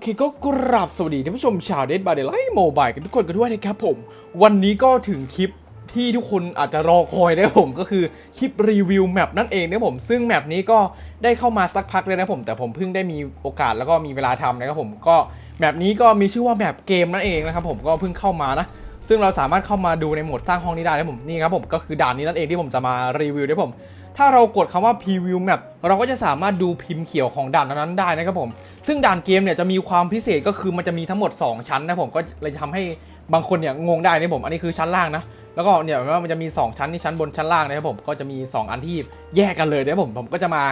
เคก็กราบสวัสดีท่านผู้ชมชาวเดดบาร์เดลไลโมบายกันทุกคนกันด้วยนะครับผม วันนี้ก็ถึงคลิปที่ทุกคนอาจจะรอคอยนะครับผมก็คือคลิปรีวิวแมปนั่นเองนะผม ซึ่งแมปนี้ก็ได้เข้ามาสักพักเลยนะผม แต่ผมเพิ่งได้มีโอกาสแล้วก็มีเวลาทำนะครับผมก็แมปนี้ก็มีชื่อว่าแมปเกมนั่นเองนะครับผมก็เพิ่งเข้ามานะซึ่งเราสามารถเข้ามาดูในโหมดสร้างห้องนี้ได้นะผมนี่ครับผมก็คือด่านนี้นั่นเองที่ผมจะมารีวิวด้วยผม ถ้าเรากดคำว่า preview map เราก็จะสามารถดูพิมพ์เขียวของด่านนั้นได้นะครับผม ซึ่งด่านเกมเนี่ยจะมีความพิเศษก็คือมันจะมีทั้งหมด 2 ชั้นนะผมก็เลยทำให้บางคนเนี่ยงงได้นะผม อันนี้คือชั้นล่างนะ แล้วก็เนี่ยว่ามันจะมี 2 ชั้นที่ชั้นบนชั้นล่างนะครับผม ก็จะมี 2 อันที่แยกกันเลยนะผม ผมก็จะมา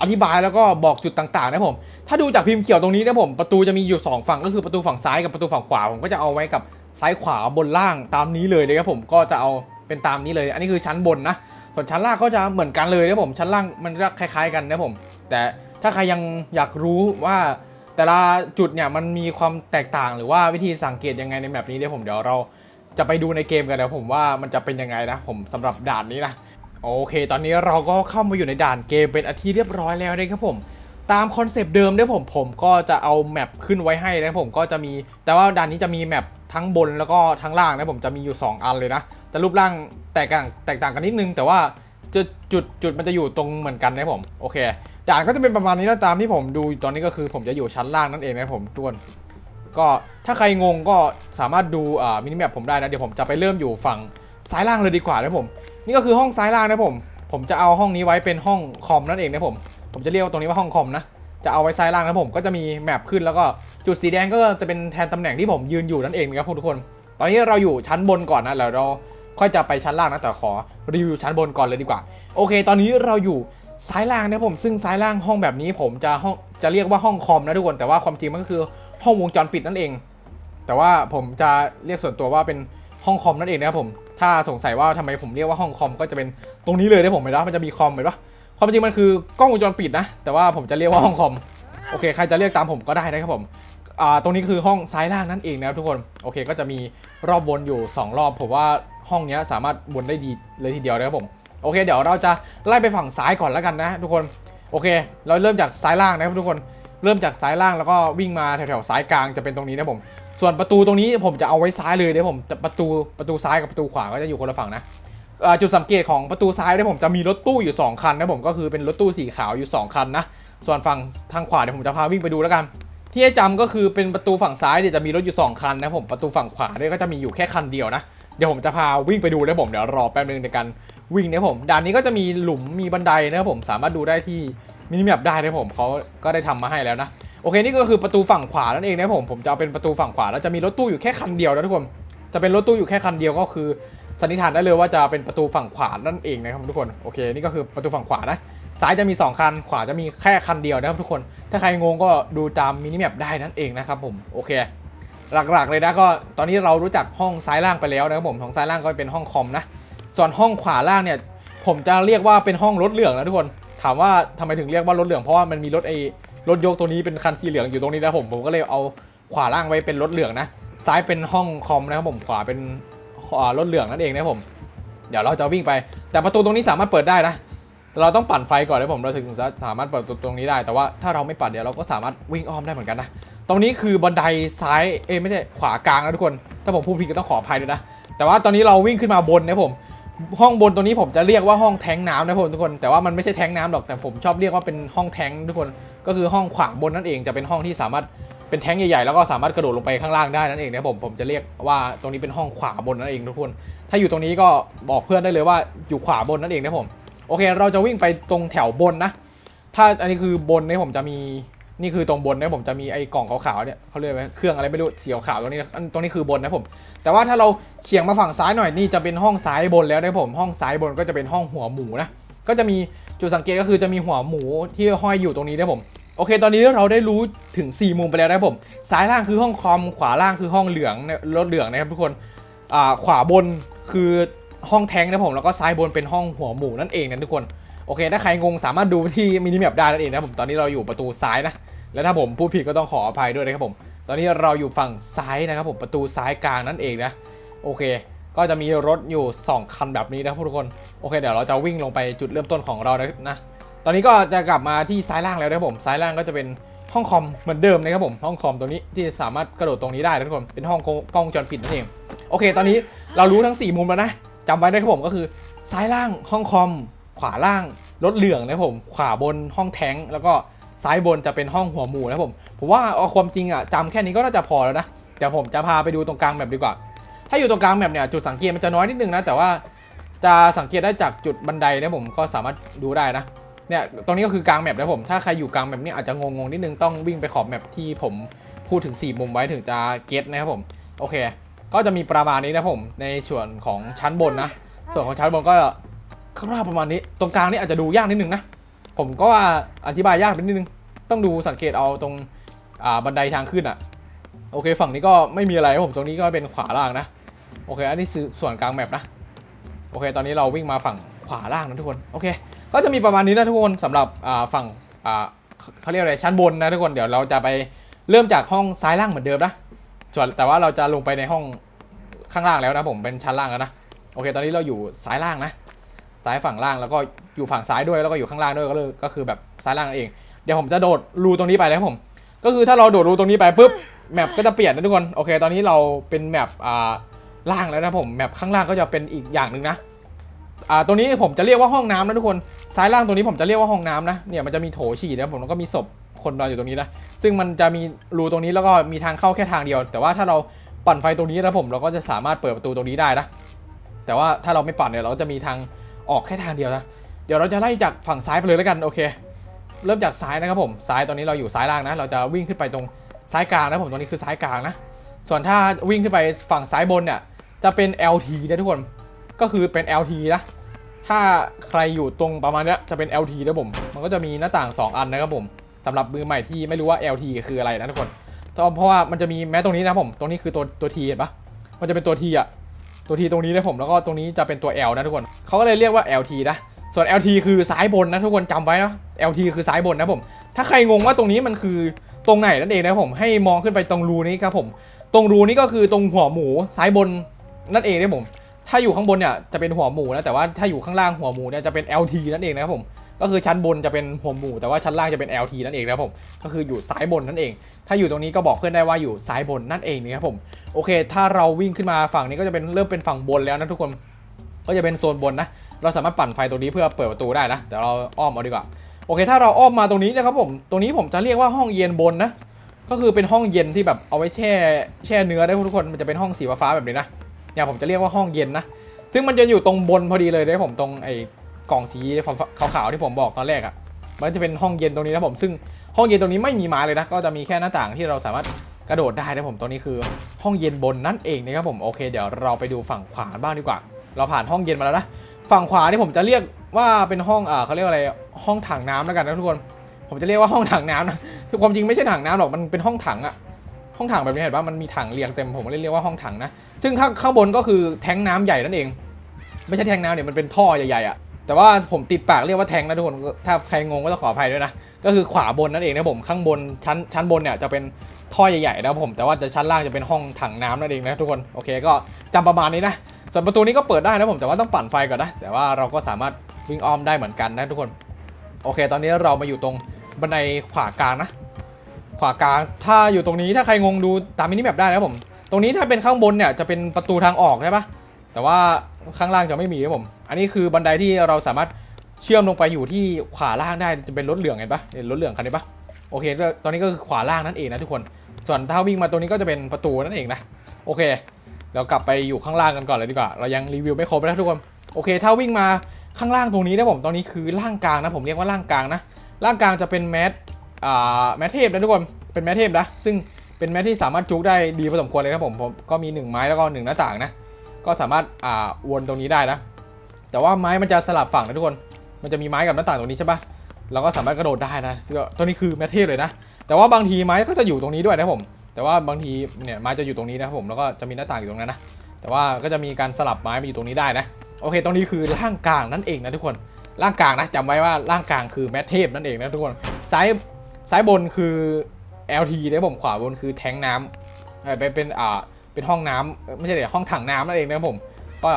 อธิบายแล้วก็บอกจุดต่างๆนะผม ถ้าดูจากพิมพ์เขียวตรงนี้นะผม ประตูจะมีอยู่ 2 ฝั่งก็คือประตูฝั่งซ้ายกับประตูฝั่งขวา ผมก็จะเอาไว้กับซ้ายขวาบนล่างตามนี้เลยนะครับผม ก็จะเอาเป็นตามนี้เลย อันนี้คือชั้นบนนะ ส่วนชั้นล่างก็จะเหมือนกันเลยนะผมชั้นล่างมันก็คล้าย ๆ กันนะผม แต่ถ้าใครยังอยากรู้ว่าแต่ละจุดเนี่ยมันมีความแตกต่างหรือว่าวิธีสังเกตยังไงในแมปนี้เดี๋ยวผมเดี๋ยวเราจะไปดูในเกมกันนะผมว่ามันจะเป็นยังไงนะผมสำหรับด่านนี้นะโอเค ตอนนี้เราก็เข้ามาอยู่ในด่านเกมเป็นอาทิตย์เรียบร้อยแล้วนะครับผมตามคอนเซปต์เดิมเนี่ยผมผมก็จะเอาแมปขึ้นไว้ให้นะผมก็จะมีแต่ว่าด่านนี้จะมีแมปทั้งบนแล้วก็ทั้งล่างนะผมจะมีอยู่ 2 อันเลยนะ แต่รูปร่างแตกต่างแตกต่างกันนิดนึง แต่ว่าจุดจุดจุดมันจะอยู่ตรงเหมือนกันนะผมโอเคด่านก็จะเป็นประมาณนี้นะตามที่ผมดูตอนนี้ก็คือผมจะอยู่ชั้นล่างนั่นเองนะผมทุกคนก็ถ้าใครงงก็สามารถดูอ่ามินิแมปผมได้นะเดี๋ยวผมจะไปเริ่มอยู่ฝั่งซ้ายล่างเลยดีกว่านะผม นี่ก็คือห้องซ้ายล่างนะผม ผมจะเอาห้องนี้ไว้เป็นห้องคอมนั่นเองนะผม ผมจะเรียกตรงนี้ว่าห้องคอมนะจะเอาไว้ซ้ายล่างนะผมก็จะมีแมปขึ้นแล้วก็จุดสีแดงก็จะเป็นแทนตำแหน่งที่ผมยืนอยู่นั่นเองนะครับทุกคน ตอนนี้เราอยู่ชั้นบนก่อนนะแล้วเรา ค่อยจะไปชั้นล่างนะแต่ขอรีวิวชั้นบนก่อนเลยดีกว่า โอเค ตอนนี้เราอยู่ซ้ายล่างนะผมซึ่งซ้ายล่างห้องแบบนี้ผมจะห้องจะเรียกว่าห้องคอมนะทุกคนแต่ว่าความจริงมันก็คือห้องวงจรปิดนั่นเอง แต่ว่าผมจะเรียกส่วนตัวว่าเป็นห้องคอมนั่นเองนะครับผมถ้าสงสัยว่าทำไมผมเรียกว่าห้องคอมก็จะเป็นตรงนี้เลยนะผมเห็นปะมันจะมีคอมเห็นปะความจริงมันคือกล้องวงจรปิดนะ แต่ว่าผมจะเรียกว่าห้องคอมโอเคใครจะเรียกตามผมก็ได้นะครับผมอ่าตรงนี้คือห้องซ้ายล่างนั่นเองนะครับทุกคนโอเคก็จะมีรอบวนอยู่ 2 รอบผมว่า ห้องนี้สามารถวนได้ดีเลยทีเดียวนะครับผมโอเค เดี๋ยวเราจะไล่ไปฝั่งซ้ายก่อนแล้วกันนะ ทุกคนโอเค เราเริ่มจากซ้ายล่างนะครับทุกคนเริ่มจากซ้ายล่างแล้วก็วิ่งมาแถวๆซ้ายกลางจะเป็นตรงนี้นะผมส่วนประตูตรงนี้ผมจะเอาไว้ซ้ายเลยเดี๋ยวผมจะประตูประตูซ้ายกับประตูขวาก็จะอยู่คนละฝั่งนะจุดสังเกตของประตูซ้ายเนี่ยผมจะมีรถตู้อยู่ 2 คันนะผมก็คือเป็นรถตู้สีขาวอยู่ 2 คันนะส่วนฝั่งทางขวาเดี๋ยวผมจะพาวิ่งไปดูแล้วกัน ที่ให้จำก็คือเป็นประตูฝั่งซ้ายเนี่ยจะมีรถอยู่ 2 คันนะผมประตูฝั่งขวาเนี่ยก็จะมีอยู่แค่คันเดียวนะ เดี๋ยวผมจะพาวิ่งไปดูนะผมเดี๋ยวรอแป๊บนึงในการวิ่งนะผมด่านนี้ก็จะมีหลุมมีบันไดนะครับผมสามารถดูได้ที่มินิแมปได้นะผมเขาก็ได้ทำมาให้แล้วนะโอเคนี่ก็คือประตูฝั่งขวานั่นเองนะผมผมจะเอาเป็นประตูฝั่งขวาแล้วจะมีรถตู้อยู่แค่คันเดียวนะทุกคนจะเป็นรถตู้อยู่แค่คันเดียวก็คือสันนิษฐานได้เลยว่าจะเป็นประตูฝั่งขวานั่นเองนะครับทุกคนโอเคนี่ก็คือประตูฝั่งขวานะซ้ายจะมี 2 คัน ขวาจะมีแค่คันเดียวนะครับทุกคน ถ้าใครงงก็ดูตามมินิแมปได้นั่นเองนะครับผม โอเค หลักๆเลยนะก็ตอนนี้เรารู้จักห้องซ้ายล่างไปแล้วนะครับผมห้องซ้ายล่างก็เป็นห้องคอมนะส่วนห้องขวาล่างเนี่ย ผมจะเรียกว่าเป็นห้องรถเหลืองนะทุกคนถามว่าทำไมถึงเรียกว่ารถเหลืองเพราะว่ามันมีรถไอรถยกตัวนี้เป็นคันสีเหลืองอยู่ตรงนี้นะผมผมก็เลยเอาขวาล่างไว้เป็นรถเหลืองนะซ้ายเป็นห้องคอมนะครับผมขวาเป็นรถเหลืองนั่นเองนะผม เดี๋ยวเราจะวิ่งไป แต่ประตูตรงนี้สามารถเปิดได้นะเราต้องปั่นไฟก่อนนะผมเราถึงจะสามารถเปิดประตูตรงนี้ได้ แต่ว่าถ้าเราไม่ปั่นเดี๋ยวเราก็สามารถวิ่งอ้อมได้เหมือนกันนะ ตรงนี้คือบันไดซ้ายเอ้ไม่ใช่ขวากลางนะทุกคน ถ้าผมพูดผิดก็ต้องขออภัยด้วยนะ แต่ว่าตอนนี้เราวิ่งขึ้นมาบนนะผม ห้องบนตรงนี้ผมจะเรียกว่าห้องแทงน้ำนะผมทุกคน แต่ว่ามันไม่ใช่แทงน้ำหรอก แต่ผมชอบเรียกว่าเป็นห้องแทงทุกคน ก็คือห้องขวางบนนั่นเองจะเป็นห้องที่สามารถเป็นแทงใหญ่ๆ แล้วก็สามารถกระโดดลงไปข้างล่างได้นั่นเองนะผม ผมจะเรียกว่าตรงนี้เป็นห้องขวาบนนั่นเองทุกคน ถ้าอยู่ตรงนี้ก็บอกเพื่อนได้เลยว่าอยู่ขวาบนนั่นเองนะผม โอเค เราจะวิ่งไปตรงแถวบนนะ ถ้าอันนี้คือบนเนี่ยผมจะมี นี่คือตรงบนนะผมจะมีไอ้กล่องขาวๆเนี่ยเขาเรียกไหมเครื่องอะไรไม่รู้สีขาวตรงนี้นะตรงนี้คือบนนะผม แต่ว่าถ้าเราเฉียงมาฝั่งซ้ายหน่อยนี่จะเป็นห้องซ้ายบนแล้วนะผมห้องซ้ายบนก็จะเป็นห้องหัวหมูนะก็จะมีจุดสังเกตก็คือจะมีหัวหมูที่ห้อยอยู่ตรงนี้นะผมโอเค ตอนนี้เราได้รู้ถึง 4 มุมไปแล้วนะผม ซ้ายล่างคือห้องคอม ขวาล่างคือห้องเหลืองรถเหลืองนะครับทุกคน ขวาบนคือห้องแทงนะผม แล้วก็ซ้ายบนเป็นห้องหัวหมูนั่นเองนะทุกคน โอเค ถ้าใครงงสามารถดูที่มินิแมปได้นั่นเองนะผมตอนนี้เราอยู่ประตูซ้ายนะ และถ้าผมพูดผิดก็ต้องขออภัยด้วยนะครับผม ตอนนี้เราอยู่ฝั่งซ้ายนะครับผมประตูซ้ายกลางนั่นเองนะ โอเค ก็จะมีรถอยู่ 2 คันแบบนี้นะทุกคน โอเค เดี๋ยวเราจะวิ่งลงไปจุดเริ่มต้นของเรานะนะตอนนี้ก็จะกลับมาที่ซ้ายล่างแล้วนะครับผม ซ้ายล่างก็จะเป็นห้องคอมเหมือนเดิมนะครับผม ห้องคอมตัวนี้ที่สามารถกระโดดตรงนี้ได้นะทุกคน เป็นห้องกล้องจรปิดนั่นเอง โอเค ตอนนี้เรารู้ทั้ง 4 มุมแล้วนะจำไว้นะครับผมก็คือซ้ายล่างห้องคอม ขวาล่างรถเหลืองนะผม ขวาบนห้องแทงแล้วก็ซ้ายบนจะเป็นห้องหัวหมูนะผม ผมว่าเอาความจริงอะจำแค่นี้ก็น่าจะพอแล้วนะเดี๋ยวผมจะพาไปดูตรงกลางแบบดีกว่า ถ้าอยู่ตรงกลางแบบเนี่ยจุดสังเกตมันจะน้อยนิดนึงนะแต่ว่าจะสังเกตได้จากจุดบันไดนะผมก็สามารถดูได้นะเนี่ยตรงนี้ก็คือกลางแมปนะผมถ้าใครอยู่กลางแมปนี่อาจจะงงๆนิดนึงต้องวิ่งไปขอบแมปที่ผมพูดถึง 4 มุมไว้ถึงจะเก็ตนะครับผมโอเค ก็จะมีประมาณนี้นะผมในส่วนของชั้นบนนะ ส่วนของชั้นบนก็ คร่าวๆประมาณนี้ ตรงกลางนี่อาจจะดูยากนิดนึงนะ ผมก็ว่าอธิบายยากไปนิดนึง ต้องดูสังเกตเอาตรงบันไดทางขึ้นอะโอเค ฝั่งนี้ก็ไม่มีอะไรผมตรงนี้ก็เป็นขวาล่างนะ โอเค อันนี้คือส่วนกลางแมปนะ โอเค ตอนนี้เราวิ่งมาฝั่งขวาล่างนะทุกคน โอเค ก็จะมีประมาณนี้นะทุกคนสำหรับฝั่งเขาเรียกอะไรชั้นบนนะทุกคน เดี๋ยวเราจะไปเริ่มจากห้องซ้ายล่างเหมือนเดิมนะส่วนแต่ว่าเราจะลงไปในห้องข้างล่างแล้วนะผมเป็นชั้นล่างแล้วนะ โอเค ตอนนี้เราอยู่ซ้ายล่างนะ ซ้ายฝั่งล่างแล้วก็อยู่ฝั่งซ้ายด้วยแล้วก็อยู่ข้างล่างด้วยก็เลยก็คือแบบซ้ายล่างนั่นเอง เดี๋ยวผมจะโดดรูตรงนี้ไปนะครับผม ก็คือถ้าเราโดดรูตรงนี้ไปปุ๊บแมปก็จะเปลี่ยนนะทุกคนโอเค ตอนนี้เราเป็นแมปอ่าล่างแล้วนะผมแมปข้างล่างก็จะเป็นอีกอย่างหนึ่งนะอ่าตรงนี้ผมจะเรียกว่าห้องน้ำนะทุกคนซ้ายล่างตรงนี้ผมจะเรียกว่าห้องน้ำนะเนี่ยมันจะมีโถฉี่นะผมแล้วก็มีศพคนนอนอยู่ตรงนี้นะซึ่งมันจะมีรูตรงนี้แล้วก็มีทางเข้าแค่ทางเดียว แต่ว่าถ้าเราปั่นไฟตรงนี้นะผมเราก็จะสามารถเปิดประตูตรงนี้ได้นะแต่ว่าถ้าเราไม่ปั่นเนี่ยเราก็จะมีทาง ออกแค่ทางเดียวนะ เดี๋ยวเราจะไล่จากฝั่งซ้ายไปเลยแล้วกันโอเค เริ่มจากซ้ายนะครับผมซ้ายตอนนี้เราอยู่ซ้ายล่างนะ เราจะวิ่งขึ้นไปตรงซ้ายกลางนะผมตรงนี้คือซ้ายกลางนะ ส่วนถ้าวิ่งขึ้นไปฝั่งซ้ายบนเนี่ยจะเป็น LT นะทุกคน ก็คือเป็น LT นะ ถ้าใครอยู่ตรงประมาณนี้จะเป็น LT นะผม มันก็จะมีหน้าต่าง 2 อันนะครับผมสำหรับมือใหม่ที่ไม่รู้ว่า LT คืออะไรนะทุกคน เพราะว่ามันจะมีแม้ตรงนี้นะผม ตรงนี้คือตัวตัว T เห็นปะมันจะเป็นตัว T อะ ตัวทีตรงนี้นะผมแล้วก็ตรงนี้จะเป็นตัว L นะทุกคนเขาก็เลยเรียกว่า LT นะส่วน LT คือซ้ายบนนะทุกคนจำไว้นะ LT คือซ้ายบนนะผม ถ้าใครงงว่าตรงนี้มันคือตรงไหนนั่นเองนะผมให้มองขึ้นไปตรงรูนี้ครับผม ตรงรูนี้ก็คือตรงหัวหมูซ้ายบนนั่นเองนะผม ถ้าอยู่ข้างบนเนี่ยจะเป็นหัวหมูนะแต่ว่าถ้าอยู่ข้างล่างหัวหมูเนี่ยจะเป็น LT นั่นเองนะครับผมก็คือชั้นบนจะเป็นหัวหมูแต่ว่าชั้นล่างจะเป็น LT นั่นเองนะครับผมก็คืออยู่ซ้ายบนนั่นเอง ถ้าอยู่ตรงนี้ก็บอกเพื่อนได้ว่าอยู่ซ้ายบนนั่นเองนะครับผมโอเค ถ้าเราวิ่งขึ้นมาฝั่งนี้ก็จะเป็นเริ่มเป็นฝั่งบนแล้วนะทุกคนก็จะเป็นโซนบนนะเราสามารถปั่นไฟตรงนี้เพื่อเปิดประตูได้นะเดี๋ยวเราอ้อมเอาดีกว่าโอเค ถ้าเราอ้อมมาตรงนี้นะครับผมตรงนี้ผมจะเรียกว่าห้องเย็นบนนะก็คือเป็นห้องเย็นที่แบบเอาไว้แช่แช่เนื้อได้ทุกคนมันจะเป็นห้องสีฟ้าแบบนี้นะ เนี่ยผมจะเรียกว่าห้องเย็นนะ ซึ่งมันจะอยู่ตรงบนพอดีเลยได้ผมตรงไอ้กล่องสีขาวๆที่ผมบอกตอนแรกอะ่ะ มันจะเป็นห้องเย็นตรงนี้นะผม ซึ่งห้องเย็นตรงนี้ไม่มีไม้เลยนะ ก็จะมีแค่หน้าต่างที่เราสามารถกระโดดได้นะผมตรงนี้คือ ห้องเย็นบนนั่นเองนะครับผม โอเค เดี๋ยวเราไปดูฝั่งขวาบ้างดีกว่า เราผ่านห้องเย็นมาแล้วนะ ฝั่งขวานี่ผมจะเรียกว่าเป็นห้องอ่าเขาเรียกว่าอะไร ห้องถังน้ำแล้วกันนะทุกคน ผมจะเรียกว่าห้องถังน้ำนะคือความจริงไม่ใช่ถังน้ำหรอก มันเป็นห้องถังอะ ห้องถังแบบนี้เห็นปะมันมีถังเรียงเต็มผมก็เลยเรียกว่าห้องถังนะซึ่งถ้าข้างบนก็คือแทงน้ำใหญ่นั่นเอง ไม่ใช่แทงน้ำเนี่ยมันเป็นท่อใหญ่ๆอะแต่ว่าผมติดปากเรียกว่าแทงนะทุกคนถ้าใครงงก็ต้องขออภัยด้วยนะก็คือขวาบนนั่นเองนะผมข้างบนชั้นชั้นบนเนี่ยจะเป็นท่อใหญ่ๆนะผมแต่ว่าจะชั้นล่างจะเป็นห้องถังน้ำนั่นเองนะทุกคนโอเคก็จำประมาณนี้นะส่วนประตูนี้ก็เปิดได้นะผมแต่ว่าต้องปั่นไฟก่อนนะแต่ว่าเราก็สามารถวิ่งอ้อมได้เหมือนกันนะทุกคน โอเค ตอนนี้เรามาอยู่ตรงบันไดขวากลางนะ ขวากลาง ถ้าอยู่ตรงนี้ถ้าใครงงดูตามมินิแมปได้นะครับผม ตรงนี้ถ้าเป็นข้างบนเนี่ยจะเป็นประตูทางออกใช่ปะแต่ว่าข้างล่างจะไม่มีครับผม อันนี้คือบันไดที่เราสามารถเชื่อมลงไปอยู่ที่ขวาล่างได้จะเป็นรถเหลืองเห็นปะเห็นรถเหลืองคันนี้ปะโอเคก็ตอนนี้ก็คือขวาล่างนั่นเองนะทุกคน ส่วนถ้าวิ่งมาตรงนี้ก็จะเป็นประตูนั่นเองนะ โอเค เรากลับไปอยู่ข้างล่างกันก่อนเลยดีกว่า เรายังรีวิวไม่ครบนะทุกคน โอเค ถ้าวิ่งมาข้างล่างตรงนี้นะผมตรงนี้คือล่างกลางนะผมเรียกว่าล่างกลางนะ ล่างกลางจะเป็นแมทอ่า แมทเทพนะทุกคน เป็นแมทเทพนะ ซึ่งเป็นแมทที่สามารถจุกได้ดีพอสมควรเลยครับผมผมก็มี 1 ไม้แล้วก็1หน้าต่างนะ ก็สามารถอ่าวนตรงนี้ได้นะ แต่ว่าไม้มันจะสลับฝั่งนะทุกคน มันจะมีไม้กับหน้าต่างตรงนี้ใช่ปะเราก็สามารถกระโดดได้นะตัวนี้คือแมทเทพเลยนะ แต่ว่าบางทีไม้ก็จะอยู่ตรงนี้ด้วยนะผม แต่ว่าบางทีเนี่ยไม้จะอยู่ตรงนี้นะครับผม แล้วก็จะมีหน้าต่างอยู่ตรงนั้นนะ แต่ว่าก็จะมีการสลับไม้มาอยู่ตรงนี้ได้นะ โอเค ตรงนี้คือล่างกลางนั่นเองนะทุกคนล่างกลางนะจำไว้ว่าล่างกลางคือแมทเทพนั่นเองนะทุกคน ซ้าย ซ้ายบนคือ LT นะผมขวาบนคือแทงน้ำเป็นเป็นอ่าเป็นห้องน้ำไม่ใช่เดี๋ยวห้องถังน้ำนั่นเองนะครับผม ก็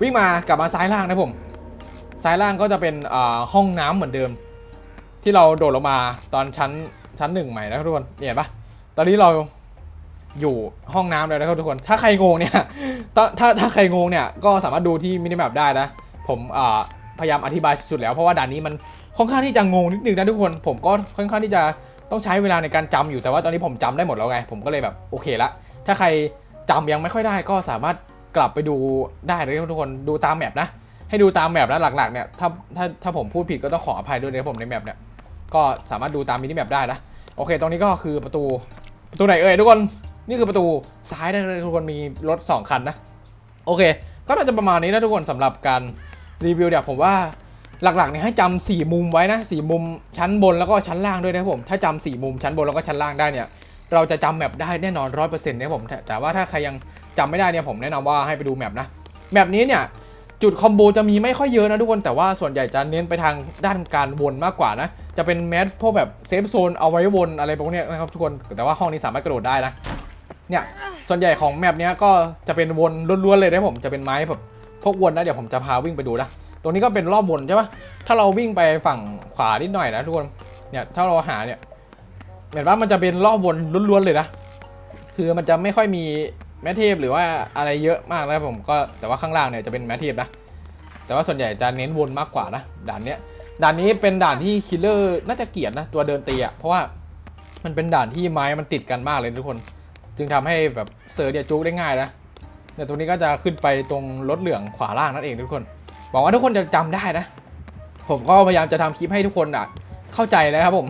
วิ่งมากลับมาซ้ายล่างนะผม ซ้ายล่างก็จะเป็นอ่าห้องน้ำเหมือนเดิม ที่เราโดดลงมาตอนชั้นชั้นหนึ่งใหม่นะทุกคนเห็นปะตอนนี้เราอยู่ห้องน้ำแล้วนะครับทุกคน ถ้าใครงงเนี่ย ถ้าถ้าถ้าใครงงเนี่ยก็สามารถดูที่มินิแมปได้นะ ผมอ่าพยายามอธิบายสุดแล้วเพราะว่าด่านนี้มัน ค่อนข้างที่จะงงนิดนึงนะทุกคน ผมก็ค่อนข้างที่จะต้องใช้เวลาในการจำอยู่แต่ว่าตอนนี้ผมจำได้หมดแล้วไง ผมก็เลยแบบโอเคละ ถ้าใครจำยังไม่ค่อยได้ก็สามารถกลับไปดูได้เลยทุกคนดูตามแมปนะให้ดูตามแมปนะหลักๆเนี่ยถ้าถ้าถ้าผมพูดผิดก็ต้องขออภัยด้วยนะผมในแมปเนี่ยก็สามารถดูตามมินิแมปได้นะโอเค ตรงนี้ก็คือประตูประตูไหนเอ่ยทุกคนนี่คือประตูซ้ายได้เลยทุกคนมีรถสองคันนะ โอเค ก็น่าจะประมาณนี้นะทุกคนสำหรับการรีวิวเนี่ยผมว่า หลักๆเนี่ยให้จำสี่มุมไว้นะสี่มุมชั้นบนแล้วก็ชั้นล่างด้วยนะผม ถ้าจำสี่มุมชั้นบนแล้วก็ชั้นล่างได้เนี่ย เราจะจำแมปได้แน่นอนร้อยเปอร์เซ็นต์นะผม แต่ว่าถ้าใครยังจำไม่ได้เนี่ยผมแนะนำว่าให้ไปดูแมปนะ แมปนี้เนี่ยจุดคอมโบจะมีไม่ค่อยเยอะนะทุกคนแต่ว่าส่วนใหญ่จะเน้นไปทางด้านการวนมากกว่านะ จะเป็นแมสพวกแบบเซฟโซนเอาไว้วนอะไรพวกนี้นะครับทุกคนแต่ว่าห้องนี้สามารถกระโดดได้นะเนี่ยส่วนใหญ่ของแมปเนี้ยก็จะเป็นวนล้วนๆเลยนะผมจะเป็นไม้แบบพวกวนนะเดี๋ยวผมจะพาวิ่งไปดูนะ ตรงนี้ก็เป็นรอบวนใช่ปะถ้าเราวิ่งไปฝั่งขวานิดหน่อยนะทุกคนเนี่ยถ้าเราหาเนี่ยเห็นว่ามันจะเป็นรอบวนล้วนๆเลยนะคือมันจะไม่ค่อยมีแมทเทปหรือว่าอะไรเยอะมากนะผมก็แต่ว่าข้างล่างเนี่ยจะเป็นแมทเทปนะแต่ว่าส่วนใหญ่จะเน้นวนมากกว่านะด่านเนี้ยด่านนี้เป็นด่านที่คิลเลอร์น่าจะเกลียดนะตัวเดินตีอะเพราะว่ามันเป็นด่านที่ไม้มันติดกันมากเลยทุกคน จึงทำให้แบบเซอร์เนี่ยจุกได้ง่ายนะเดี๋ยวตรงนี้ก็จะขึ้นไปตรงรถเหลืองขวาล่างนั่นเองทุกคน หวังว่าทุกคนจะจำได้นะ ผมก็พยายามจะทำคลิปให้ทุกคนอะเข้าใจนะครับผม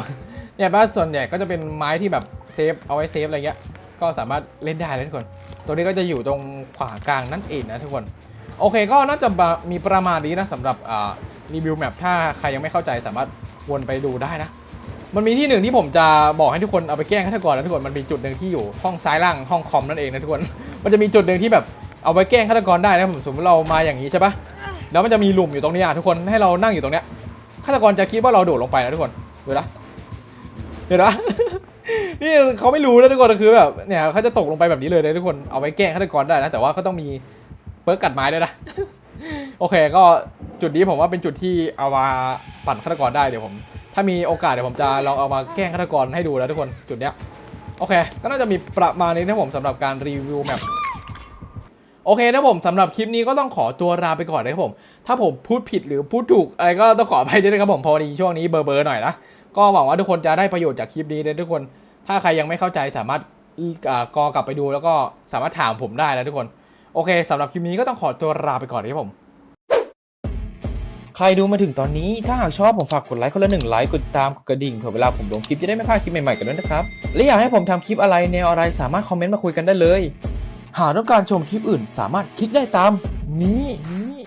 เนี่ยบ้านส่วนใหญ่ก็จะเป็นไม้ที่แบบเซฟเอาไว้เซฟอะไรเงี้ยก็สามารถเล่นได้เลยทุกคน ตัวนี้ก็จะอยู่ตรงขวากลางนั่นเองนะทุกคน โอเคก็น่าจะมีประมาณนี้นะสำหรับอ่ารีวิวแมปถ้าใครยังไม่เข้าใจสามารถวนไปดูได้นะ มันมีที่หนึ่งที่ผมจะบอกให้ทุกคนเอาไปแกล้งฆาตกรนะทุกคน มันมีจุดหนึ่งที่อยู่ห้องซ้ายล่างห้องคอมนั่นเองนะทุกคน มันจะมีจุดหนึ่งที่แบบเอาไปแกล้งฆาตกรได้นะผมสมมติเรามาอย่างนี้ใช่ปะ แล้วมันจะมีหลุมอยู่ตรงนี้อะทุกคนให้เรานั่งอยู่ตรงเนี้ยฆาตกรจะคิดว่าเราโดดลงไปนะทุกคนเห็นะเห็นะนี่เขาไม่รู้นะทุกคนคือแบบเนี่ยเขาจะตกลงไปแบบนี้เลยนะทุกคนเอาไว้แกล้งฆาตกรได้นะแต่ว่าก็ต้องมีเปิร์กกัดไม้ด้วยนะโอเค ก็จุดนี้ผมว่าเป็นจุดที่เอามาปั่นฆาตกรได้เดี๋ยวผม ถ้ามีโอกาสเดี๋ยวผมจะลองเอามาแกล้งฆาตกรให้ดูนะทุกคนจุดเนี้ยโอเค ก็น่าจะมีประมาณนี้นะผมสำหรับการรีวิวแมป โอเคนะผมสำหรับคลิปนี้ก็ต้องขอตัวลาไปก่อนนะครับผม ถ้าผมพูดผิดหรือพูดถูกอะไรก็ต้องขออภัยด้วยนะครับผมพอดีช่วงนี้เบอร์เบอร์หน่อยนะก็หวังว่าทุกคนจะได้ประโยชน์จากคลิปนี้นะทุกคน ถ้าใครยังไม่เข้าใจสามารถกอกลับไปดูแล้วก็สามารถถามผมได้นะทุกคน โอเคสำหรับคลิปนี้ก็ต้องขอตัวลาไปก่อนนะครับผมใครดูมาถึงตอนนี้ ถ้าหากชอบผมฝากกดไลค์คนละหนึ่งไลค์กดติดตามกดกระดิ่งเผื่อเวลาผมลงคลิปจะได้ไม่พลาดคลิปใหม่ๆกันด้วยนะครับ และอยากให้ผมทำคลิปอะไรแนวอะไรสามารถคอมเมนต์มาคุยกันได้เลย หากต้องการชมคลิปอื่นสามารถคลิกได้ตามนี้นี้